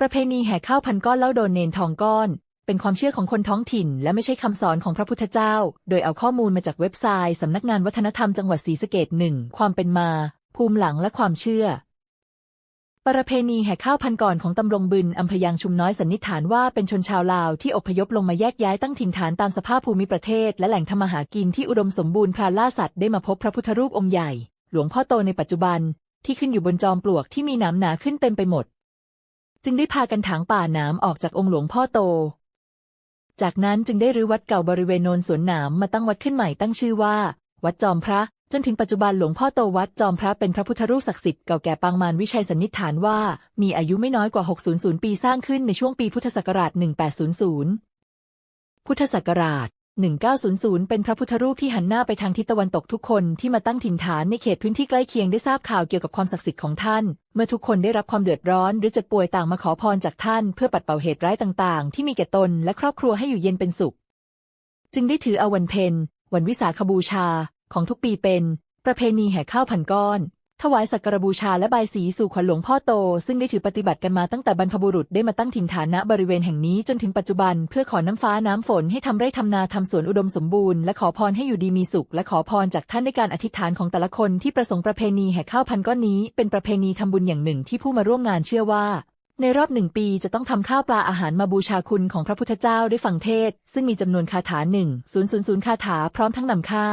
ประเพณีแห่ข้าวพันก้อนเล่าโดนเนนทองก้อน เป็นความเชื่อของคนท้องถิ่น และไม่ใช่คำสอนของพระพุทธเจ้า โดยเอาข้อมูลมาจากเว็บไซต์สำนักงานวัฒนธรรมจังหวัดศรีสะเกษหนึ่งความเป็นมา ภูมิหลังและความเชื่อ ประเพณีแห่ข้าวพันก่อนของตำรงบึนอำเภอยางชุมน้อยสันนิษฐานว่าเป็นชนชาวลาวที่อพยพลงมาแยกย้ายตั้งถิ่นฐานตามสภาพภูมิประเทศ และแหล่งทำมาหากินที่อุดมสมบูรณ์พรานล่าสัตว์ได้มาพบพระพุทธรูปองค์ใหญ่ หลวงพ่อโตในปัจจุบันที่ขึ้นอยู่บนจอมปลวกที่มีหนามหนาขึ้นเต็มไปหมด จึงได้พากันถางป่าหนามออกจากองค์หลวงพ่อโต จากนั้นจึงได้รื้อวัดเก่าบริเวณโนนสวนหนามมาตั้งวัดขึ้นใหม่ตั้งชื่อว่า วัดจอมพระ จนถึงปัจจุบันหลวงพ่อโตวัดจอมพระเป็นพระพุทธรูปศักดิ์สิทธิ์เก่าแก่ปางมารวิชัยสันนิษฐานว่า มีอายุไม่น้อยกว่า 600 ปีสร้างขึ้นในช่วงปีพุทธศักราช 1800 พุทธศักราช 1900 เป็นพระพุทธรูปที่หันหน้าไปทางทิศตะวันตกทุกคนที่มาตั้งถิ่นฐานในเขตพื้นที่ใกล้เคียงได้ทราบข่าวเกี่ยวกับความศักดิ์สิทธิ์ของท่าน เมื่อทุกคนได้รับความเดือดร้อน หรือเจ็บป่วยต่างมาขอพรจากท่าน เพื่อปัดเป่าเหตุร้ายต่าง ๆ ที่มีแก่ตนและครอบครัวให้อยู่เย็นเป็นสุข จึงได้ถือเอาวันเพ็ญวันวิสาขบูชา ของทุกปีเป็น ประเพณีแห่ข้าวพันก้อน ถวายสักการบูชาและบายสีสู่ขวัญหลวงพ่อโต ซึ่งได้ถือปฏิบัติกันมาตั้งแต่บรรพบุรุษได้มาตั้งถิ่นฐานณบริเวณแห่งนี้จนถึงปัจจุบัน เพื่อขอน้ำฟ้าน้ำฝนให้ทำไร่ทำนาทำสวนอุดมสมบูรณ์และขอพรให้อยู่ดีมีสุข และขอพรจากท่านในการอธิษฐานของแต่ละคนที่ประสงค์ประเพณีแห่ข้าวพันก้อนนี้ เป็นประเพณีทำบุญอย่างหนึ่งที่ผู้มาร่วมงานเชื่อว่าในรอบหนึ่งปีจะต้องทำข้าวปลาอาหารมาบูชาคุณของพระพุทธเจ้าด้วยฟังเทศ ซึ่งมีจำนวนคาถาหนึ่งศูนย์ศูนย์ศูนย์คาถาพร้อมทั้งนำค่า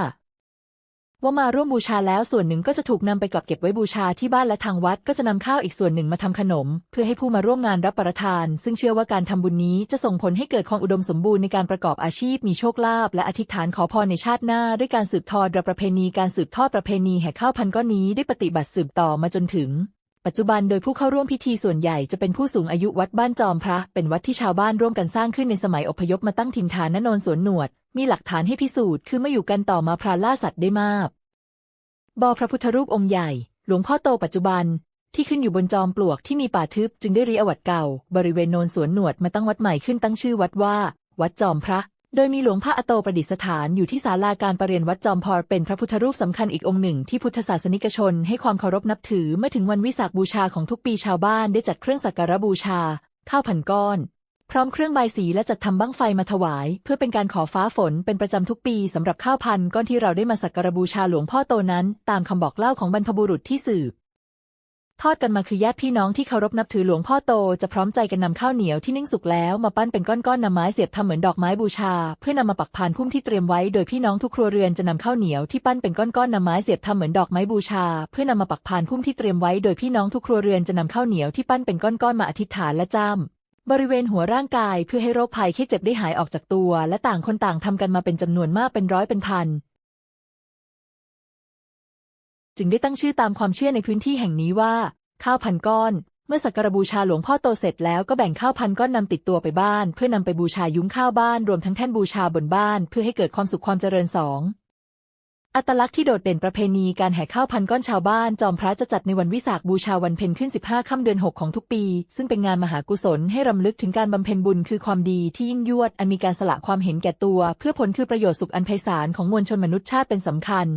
ว่ามาร่วมบูชาแล้วส่วนหนึ่งก็จะถูกนำไปกลับเก็บไว้บูชาที่บ้านและทางวัดก็จะนำข้าวอีกส่วนหนึ่งมาทำขนม เพื่อให้ผู้มาร่วมงานรับประทาน ซึ่งเชื่อว่าการทำบุญนี้จะส่งผลให้เกิดความอุดมสมบูรณ์ในการประกอบอาชีพมีโชคลาภและอธิษฐานขอพรในชาติหน้า ด้วยการสืบทอดประเพณีการสืบทอดประเพณีแห่ข้าวพันก้อนนี้ได้ปฏิบัติสืบต่อมาจนถึง ปัจจุบันโดยผู้เข้าร่วมพิธีส่วนใหญ่จะเป็นผู้สูงอายุวัดบ้านจอมพระ เป็นวัดที่ชาวบ้านร่วมกันสร้างขึ้นในสมัยอพยพมาตั้งถิ่นฐานณโนนสวนหนวด มีหลักฐานให้พิสูจน์คือไม่อยู่กันต่อมาพราล่าสัตว์ได้มาก บอพระพุทธรูปองค์ใหญ่ หลวงพ่อโตปัจจุบันที่ขึ้นอยู่บนจอมปลวกที่มีป่าทึบจึงได้รีอวัดเก่า บริเวณโนนสวนหนวดมาตั้งวัดใหม่ขึ้นตั้งชื่อวัดว่า วัดจอมพระ โดยมีหลวงพ่ออโตประดิษฐานอยู่ที่ศาลาการประเรียนวัดจอมพรเป็นพระพุทธรูปสำคัญอีกองค์หนึ่งที่พุทธศาสนิกชนให้ความเคารพนับถือเมื่อถึงวันวิสาขบูชาของทุกปีชาวบ้านได้จัดเครื่องสักการะบูชา ข้าวพันก้อน พร้อมเครื่องใบสีและจัดทำบั้งไฟมาถวาย เพื่อเป็นการขอฟ้าฝนเป็นประจำทุกปีสำหรับข้าวพันก้อนที่เราได้มาสักการบูชาหลวงพ่อโตนั้น ตามคำบอกเล่าของบรรพบุรุษที่สืบ ทอดกันมาคือญาติพี่น้องที่เคารพนับถือหลวงพ่อโตจะพร้อมใจกันนำข้าวเหนียวที่นึ่งสุกแล้วมาปั้นเป็นก้อนๆนำไม้เสียบทำเหมือนดอกไม้บูชา เพื่อนำมาปักพานพุ่มที่เตรียมไว้โดยพี่น้องทุกครัวเรือนจะนำข้าวเหนียวที่ปั้นเป็นก้อนๆนำไม้เสียบทำเหมือนดอกไม้บูชา เพื่อนำมาปักพานพุ่มที่เตรียมไว้โดยพี่น้องทุกครัวเรือนจะนำข้าวเหนียวที่ปั้นเป็นก้อนๆมาอธิษฐานและจ้ำบริเวณหัวร่างกายเพื่อให้โรคภัยแค่เจ็บได้หายออกจากตัว และต่างคนต่างทำกันมาเป็นจำนวนมากเป็นร้อยเป็นพัน จึงได้ตั้งชื่อตามความเชื่อในพื้นที่แห่งนี้ว่า ข้าวพันก้อน เมื่อสักการบูชาหลวงพ่อโตเสร็จแล้วก็แบ่งข้าวพันก้อนนำติดตัวไปบ้าน เพื่อนำไปบูชายุ้งข้าวบ้านรวมทั้งแท่นบูชาบนบ้าน เพื่อให้เกิดความสุขความเจริญสองอัตลักษณ์ที่โดดเด่นประเพณีการแห่ข้าวพันก้อนชาวบ้าน จอมพระจะจัดในวันวิสาขบูชาวันเพ็ญขึ้น 15 ค่ำเดือน 6 ของทุกปี ซึ่งเป็นงานมหากุศลให้รำลึกถึงการบำเพ็ญบุญคือความดีที่ยิ่งยวด อันมีการสละความเห็นแก่ตัว เพื่อผลคือประโยชน์สุขอันไพศาลของมวลชนมนุษยชาติเป็นสำคัญ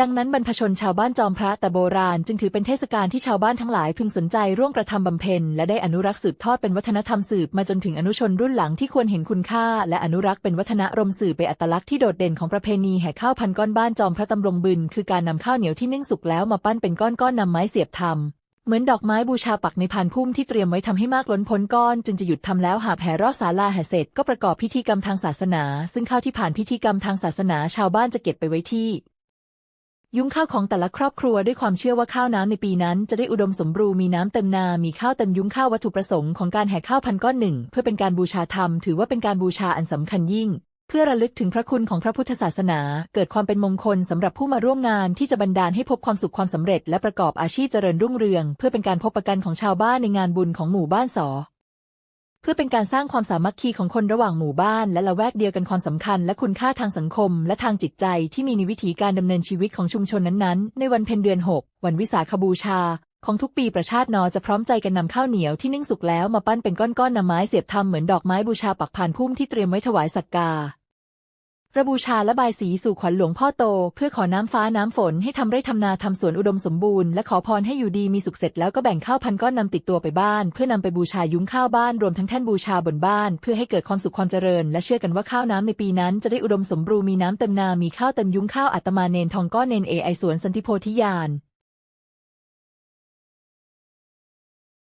ดังนั้นบรรพชนชาวบ้านจอมพระแต่โบราณจึงถือเป็นเทศกาลที่ชาวบ้านทั้งหลายพึงสนใจร่วมกระทำบำเพ็ญและได้อนุรักษ์สืบทอดเป็นวัฒนธรรมสืบมาจนถึงอนุชนรุ่นหลังที่ควรเห็นคุณค่า และอนุรักษ์เป็นวัฒนรมสื่อไปอัตลักษณ์ที่โดดเด่นของประเพณีแห่ข้าวพันก้อนบ้านจอมพระตำรงบึนคือการนำข้าวเหนียวที่นึ่งสุกแล้วมาปั้นเป็นก้อนๆนำไม้เสียบทำเหมือนดอกไม้บูชาปักในพานพุ่มที่เตรียมไว้ทำให้มากล้นพ้นก้อนจึงจะหยุดทำแล้วหาแผ่รอบศาลาแห่เสร็จก็ประกอบพิธีกรรมทางศาสนา ซึ่งข้าวที่ผ่านพิธีกรรมทางศาสนาชาวบ้านจะเก็บไปไว้ที่ ยุ้งข้าวของแต่ละครอบครัวด้วยความเชื่อว่าข้าวน้ำในปีนั้น จะได้อุดมสมบูรณ์มีน้ำเต็มนา มีข้าวเต็มยุ้งข้าววัตถุประสงค์ของการแห่ข้าวพันก้อนหนึ่งเพื่อเป็นการบูชาธรรม ถือว่าเป็นการบูชาอันสำคัญยิ่ง เพื่อระลึกถึงพระคุณของพระพุทธศาสนา เกิดความเป็นมงคลสำหรับผู้มาร่วมงานที่จะบันดาลให้พบความสุขความสำเร็จ และประกอบอาชีพเจริญรุ่งเรือง เพื่อเป็นการพบประกันของชาวบ้านในงานบุญของหมู่บ้านสอ พื่อเป็นการสร้างความสามัคคีของคนระหว่างหมู่บ้าน และละแวกเดียวกันความสำคัญ และคุณค่าทางสังคม และทางจิตใจที่มีในวิถีการดำเนินชีวิตของชุมชนนั้นๆ ในวันเพ็ญเดือน 6 วันวิสาขบูชา ของทุกปีประชาตินอจะพร้อมใจกันนำข้าวเหนียวที่นึ่งสุกแล้วมาปั้นเป็นก้อนๆนำไม้เสียบทำเหมือนดอกไม้บูชาปักผ่านพุ่มที่เตรียมไว้ถวายสักการ ระบูชาและบายสีสู่ขวัญหลวงพ่อโต เพื่อขอน้ำฟ้าน้ำฝนให้ทำไร่ทำนาทำสวนอุดมสมบูรณ์และขอพรให้อยู่ดีมีสุขเสร็จแล้วก็แบ่งข้าวพันก้อนนำติดตัวไปบ้าน เพื่อนำไปบูชายุ้งข้าวบ้านรวมทั้งแท่นบูชาบนบ้าน เพื่อให้เกิดความสุขความเจริญ และเชื่อกันว่าข้าวน้ำในปีนั้นจะได้อุดมสมบูรณ์มีน้ำเต็มนา มีข้าวเต็มยุ้งข้าวอัตมาเนนทองก้อนเนนเอไอสวนสันติโพธิญาณ